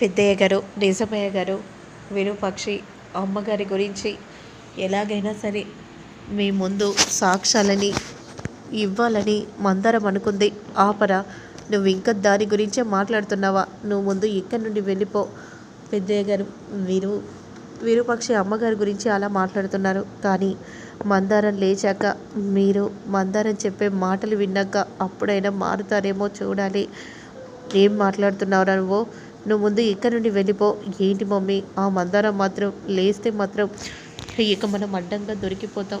పెద్దయ్య గారు నిజమయ్య గారు విరూపాక్షి అమ్మగారి గురించి ఎలాగైనా సరే మీ ముందు సాక్ష్యాలని ఇవ్వాలని మందరం అనుకుంది. ఆపరా నువ్వు ఇంకా దాని గురించే మాట్లాడుతున్నావా? నువ్వు ముందు ఇక్కడి నుండి వెళ్ళిపో. పెద్దయ్య గారు వీరు విరూపాక్షి అమ్మగారి గురించి అలా మాట్లాడుతున్నారు. కానీ మందారం లేచాక మీరు మందారం చెప్పే మాటలు విన్నాక అప్పుడైనా మారుతారేమో చూడాలి. ఏం మాట్లాడుతున్నావురా నువ్వు? నువ్వు ముందు ఇక్కడ నుండి వెళ్ళిపో. ఏంటి మమ్మీ? ఆ మందారం మాత్రం లేస్తే మాత్రం ఇక మనం అడ్డంగా దొరికిపోతాం.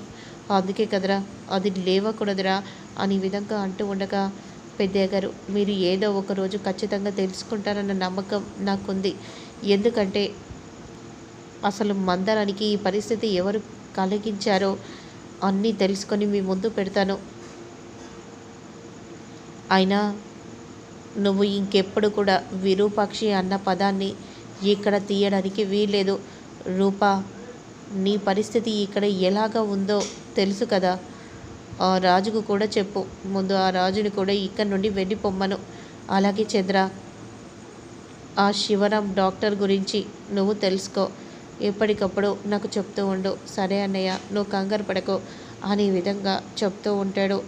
అందుకే కదరా అది లేవకూడదురా అని విధంగా అంటూ ఉండగా పెద్దయ్య గారు మీరు ఏదో ఒక రోజు ఖచ్చితంగా తెలుసుకుంటారన్న నమ్మకం నాకుంది. ఎందుకంటే అసలు మందరానికి ఈ పరిస్థితి ఎవరు కలిగించారో అన్నీ తెలుసుకొని మీ ముందు పెడతాను. అయినా నువ్వు ఇంకెప్పుడు కూడా విరూపాక్షి అన్న పదాన్ని ఇక్కడ తీయడానికి వీల్లేదు. రూపా నీ పరిస్థితి ఇక్కడ ఎలాగ ఉందో తెలుసు కదా. ఆ రాజుకు కూడా చెప్పు. ముందు ఆ రాజుని కూడా ఇక్కడ నుండి వెళ్ళిపోమ్మను. అలాగే చంద్ర ఆ శివరాం డాక్టర్ గురించి నువ్వు తెలుసుకో. ఎప్పటికప్పుడు నాకు చెప్తూ ఉండు. సరే అన్నయ్య నువ్వు కంగారు పడకు. అనే విధంగా చెప్తూ ఉంటాడు.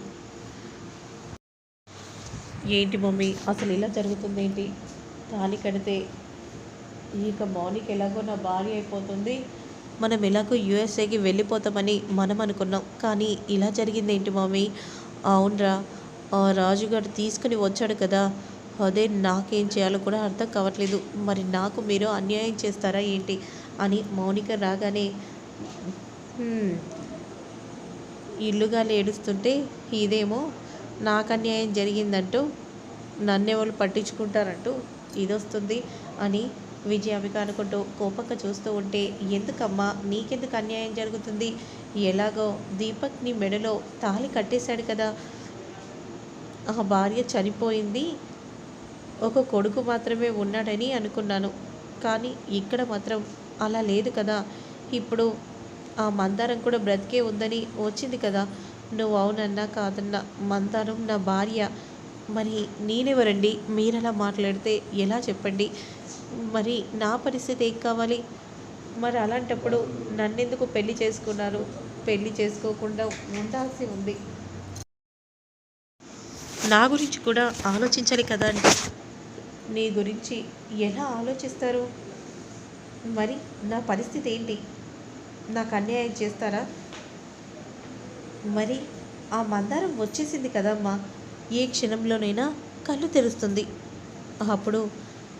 ఏంటి మమ్మీ? అసలు ఇలా జరుగుతుంది ఏంటి తాళి కడితే ఇక మౌనికి ఎలాగో నా భార్య అయిపోతుంది. మనం ఎలాగో యుఎస్ఏకి వెళ్ళిపోతామని మనం అనుకున్నాం. కానీ ఇలా జరిగింది ఏంటి మమ్మీ? అవునరా. రాజుగారు తీసుకుని వచ్చాడు కదా. అదే నాకేం చేయాలో కూడా అర్థం కావట్లేదు. మరి నాకు మీరు అన్యాయం చేస్తారా ఏంటి? అని మౌనిక రాగానే ఇల్లుగా ఏడుస్తుంటే ఇదేమో నాకు అన్యాయం జరిగిందంటూ నన్నెవరు పట్టించుకుంటారంటూ ఇదొస్తుంది అని విజయామిక అనుకుంటూ కోపంగా చూస్తూ ఉంటే ఎందుకమ్మా నీకెందుకు అన్యాయం జరుగుతుంది? ఎలాగో దీపక్ నీ మెడలో తాళి కట్టేశాడు కదా. ఆ భార్య చనిపోయింది. ఒక కొడుకు మాత్రమే ఉన్నాడని అనుకున్నాను. కానీ ఇక్కడ మాత్రం అలా లేదు కదా. ఇప్పుడు ఆ మందారం కూడా బ్రతికే ఉందని వచ్చింది కదా. నువ్వు అవునన్నా కాదన్నా మందారం నా భార్య. మరి నేనెవరండి? మీరలా మాట్లాడితే ఎలా చెప్పండి? మరి నా పరిస్థితి ఏం కావాలి? మరి అలాంటప్పుడు నన్నెందుకు పెళ్ళి చేసుకున్నారు? పెళ్ళి చేసుకోకుండా ఉండాల్సి ఉంది. నా గురించి కూడా ఆలోచించాలి కదా అండి. నీ గురించి ఎలా ఆలోచిస్తారు? మరి నా పరిస్థితి ఏంటి? నాకు అన్యాయం చేస్తారా? మరి ఆ మందారం వచ్చేసింది కదమ్మా. ఏ క్షణంలోనైనా కళ్ళు తెరుస్తుంది. అప్పుడు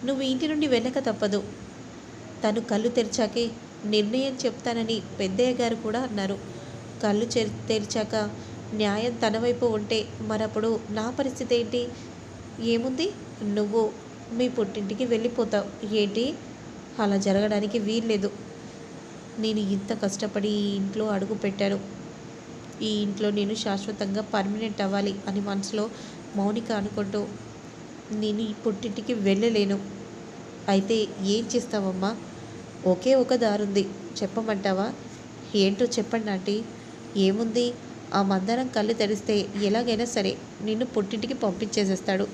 నువ్వు ఇంటి నుండి వెళ్ళక తప్పదు. తను కళ్ళు తెరిచాకే నిర్ణయం చెప్తానని పెద్దయ్య గారు కూడా అన్నారు. కళ్ళు తెరిచాక న్యాయం తన వైపు ఉంటే మరప్పుడు నా పరిస్థితి ఏంటి? ఏముంది? నువ్వు మీ పుట్టింటికి వెళ్ళిపోతావు. ఏంటి? అలా జరగడానికి వీల్లేదు. నేను ఇంత కష్టపడి ఇంట్లో అడుగు పెట్టాను. ఈ ఇంట్లో నేను శాశ్వతంగా పర్మనెంట్ అవ్వాలి అని మనసులో మౌనిక అనుకుంటూ నేను ఈ పుట్టింటికి వెళ్ళలేను. అయితే ఏం చేస్తావమ్మా? ఒకే ఒక దారుంది. చెప్పమంటావా? ఏంటో చెప్పండి ఆంటీ. ఏముంది? ఆ మందరం కళ్ళు తెరిస్తే ఎలాగైనా సరే నిన్ను పుట్టింటికి పంపించేసేస్తాడు.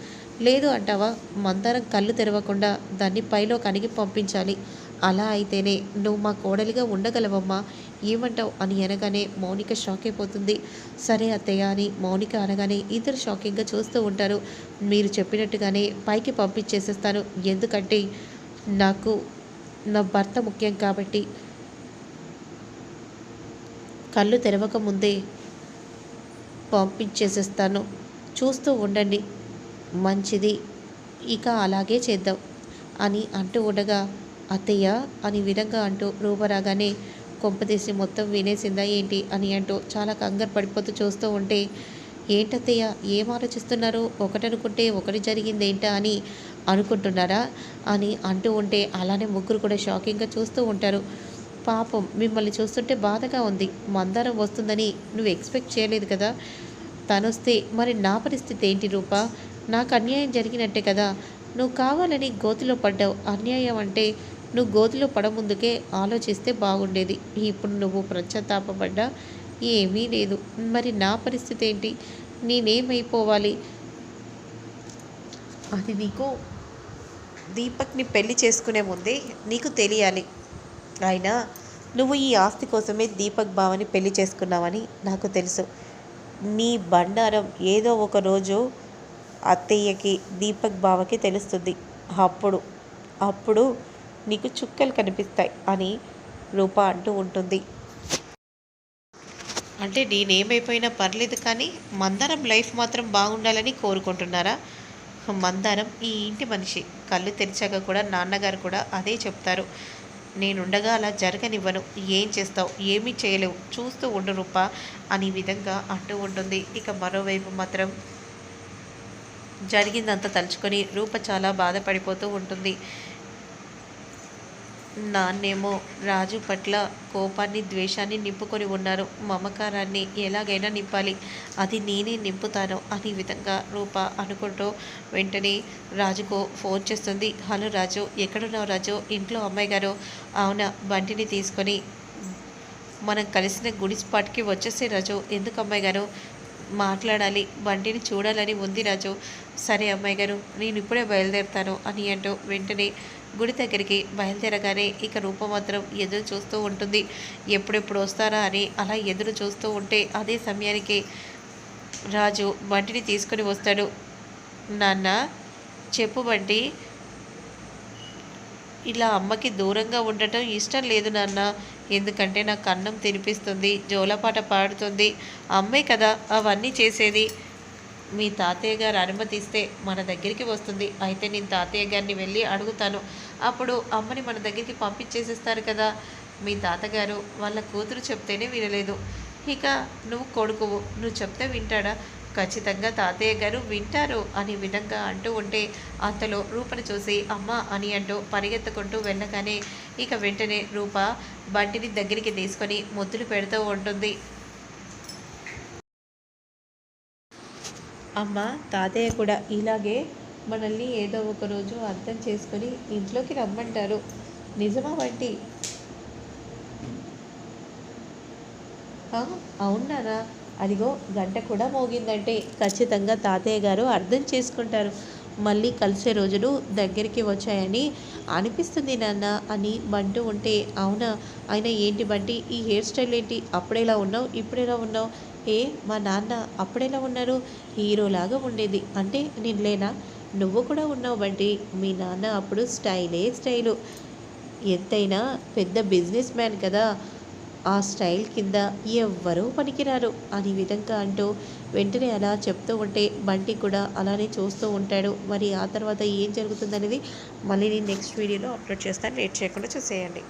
లేదు అంటావా? మందరం కళ్ళు తెరవకుండా దాన్ని పైలో కనిగి పంపించాలి. అలా అయితేనే నువ్వు మా కోడలిగా ఉండగలవమ్మా. ఏమంటావు? అని అనగానే మౌనిక షాక్ అయిపోతుంది. సరే అత్తయ్య అని మౌనిక అనగానే ఇద్దరు షాకింగ్గా చూస్తూ ఉంటారు. మీరు చెప్పినట్టుగానే పైకి పంపించేసేస్తాను. ఎందుకంటే నాకు నా భర్త ముఖ్యం కాబట్టి. కళ్ళు తెరవక ముందే పంపించేసేస్తాను. చూస్తూ ఉండండి. మంచిది. ఇక అలాగే చేద్దాం. అని అంటూ ఉండగా అత్తయ్య అని విధంగా అంటూ రూపరాగానే కొంపదీసి మొత్తం వినేసిందా ఏంటి అని అంటూ చాలా కంగారు పడిపోతూ చూస్తూ ఉంటే ఏంటత్తయ్య ఏం ఆలోచిస్తున్నారు? ఒకటనుకుంటే ఒకటి జరిగింది ఏంటా అని అనుకుంటున్నారా? అని అంటూ ఉంటే అలానే ముగ్గురు కూడా షాకింగ్గా చూస్తూ ఉంటారు. పాపం మిమ్మల్ని చూస్తుంటే బాధగా ఉంది. మందారం వస్తుందని నువ్వు ఎక్స్పెక్ట్ చేయలేదు కదా? తనొస్తే మరి నా పరిస్థితి ఏంటి రూపా? నాకు అన్యాయం జరిగినట్టే కదా? నువ్వు కావాలని గోతిలో పడ్డావు. అన్యాయం అంటే నువ్వు గోతిలో పడముందుకే ఆలోచిస్తే బాగుండేది. ఇప్పుడు నువ్వు ప్రశ్చాత్తాపడ్డా ఏమీ లేదు. మరి నా పరిస్థితి ఏంటి? నేనేమైపోవాలి? అది నీకు దీపక్ని పెళ్ళి చేసుకునే ముందే నీకు తెలియాలి. అయినా నువ్వు ఈ ఆస్తి కోసమే దీపక్ బావని పెళ్ళి చేసుకున్నావని నాకు తెలుసు. నీ బండారం ఏదో ఒక రోజు అత్తయ్యకి దీపక్ బావకి తెలుస్తుంది. అప్పుడు అప్పుడు నీకు చుక్కలు కనిపిస్తాయి అని రూప అంటూ ఉంటుంది. అంటే నేనేమైపోయినా పర్లేదు కానీ మందారం లైఫ్ మాత్రం బాగుండాలని కోరుకుంటున్నారా? మందారం ఈ ఇంటి మనిషి. కళ్ళు తెరిచాక కూడా నాన్నగారు కూడా అదే చెప్తారు. నేనుండగా అలా జరగనివ్వను. ఏం చేస్తావు? ఏమీ చేయలేవు. చూస్తూ ఉండు రూప అని విధంగా అంటూ ఉంటుంది. ఇక మరోవైపు మాత్రం జరిగిందంతా తలుచుకొని రూప చాలా బాధపడిపోతూ ఉంటుంది. నాన్నేమో రాజు పట్ల కోపాన్ని ద్వేషాన్ని నింపుకొని ఉన్నారు. మమకారాన్ని ఎలాగైనా నింపాలి. అది నేనే నింపుతాను అని విధంగా రూప అనుకుంటూ వెంటనే రాజుకు ఫోన్ చేస్తుంది. హలో రాజు ఎక్కడున్నావు రాజు? ఇంట్లో అమ్మాయి గారు అవునా? బంటిని తీసుకొని మనం కలిసిన గుడి స్పాట్కి వచ్చేసే రాజు. ఎందుకు అమ్మాయి గారు మాట్లాడాలి? బంటిని చూడాలని ఉంది రాజు. సరే అమ్మాయి గారు నేను ఇప్పుడే బయలుదేరుతాను అని అంటూ వెంటనే గుడి దగ్గరికి బయలుదేరగానే ఇక రూప మాత్రం ఎదురు చూస్తూ ఉంటుంది. ఎప్పుడెప్పుడు వస్తారా అని అలా ఎదురు చూస్తూ ఉంటే అదే సమయానికి రాజు బంటిని తీసుకొని వస్తాడు. నాన్న చెప్పు బంటి. ఇలా అమ్మకి దూరంగా ఉండటం ఇష్టం లేదు నాన్న. ఎందుకంటే నాకు అన్నం తినిపిస్తుంది జోలపాట పాడుతుంది. అమ్మే కదా అవన్నీ చేసేది. మీ తాతయ్య గారు అనుమతిస్తే మన దగ్గరికి వస్తుంది. అయితే నేను తాతయ్య గారిని వెళ్ళి అడుగుతాను. అప్పుడు అమ్మని మన దగ్గరికి పంపించేసేస్తారు కదా. మీ తాతగారు వాళ్ళ కూతురు చెప్తేనే వినలేదు. ఇక నువ్వు కొడుకువు. నువ్వు చెప్తే వింటాడా? ఖచ్చితంగా తాతయ్య గారు వింటారు అనే విధంగా అంటూ ఉంటే అంతలో రూపను చూసి అమ్మ అని అంటూ పరిగెత్తుకుంటూ వెళ్ళగానే ఇక వెంటనే రూప బంటిని దగ్గరికి తీసుకొని ముద్దులు పెడుతూ ఉంటుంది. అమ్మ తాతయ్య కూడా ఇలాగే మనల్ని ఏదో ఒక రోజు అర్థం చేసుకొని ఇంట్లోకి రమ్మంటారు. నిజమా వంటి? అవునారా అదిగో గంట కూడా మోగిందంటే ఖచ్చితంగా తాతయ్య గారు అర్థం చేసుకుంటారు. మళ్ళీ కలిసే రోజులు దగ్గరికి వచ్చాయని అనిపిస్తుంది నాన్న అని బంటూ ఉంటే అవునా? అయినా ఏంటి బంటి ఈ హెయిర్ స్టైల్ ఏంటి? అప్పుడేలా ఉన్నావు? ఇప్పుడెలా ఉన్నావు? ఏ మా నాన్న అప్పుడెలా ఉన్నారు? హీరోలాగా ఉండేది. అంటే నేను లేనా? నువ్వు కూడా ఉన్నావు బండి మీ నాన్న అప్పుడు స్టైలే స్టైలు. ఎంతైనా పెద్ద బిజినెస్ మ్యాన్ కదా. ఆ స్టైల్ కింద ఎవ్వరూ పనికిరారు. అని విధంగా అంటూ వెంటనే అలా చెప్తూ ఉంటే బంటి కూడా అలానే చూస్తూ ఉంటాడు. మరి ఆ తర్వాత ఏం జరుగుతుందనేది మళ్ళీ నేను నెక్స్ట్ వీడియోలో అప్లోడ్ చేస్తాను. లేట్ చేయకుండా చూసేయండి.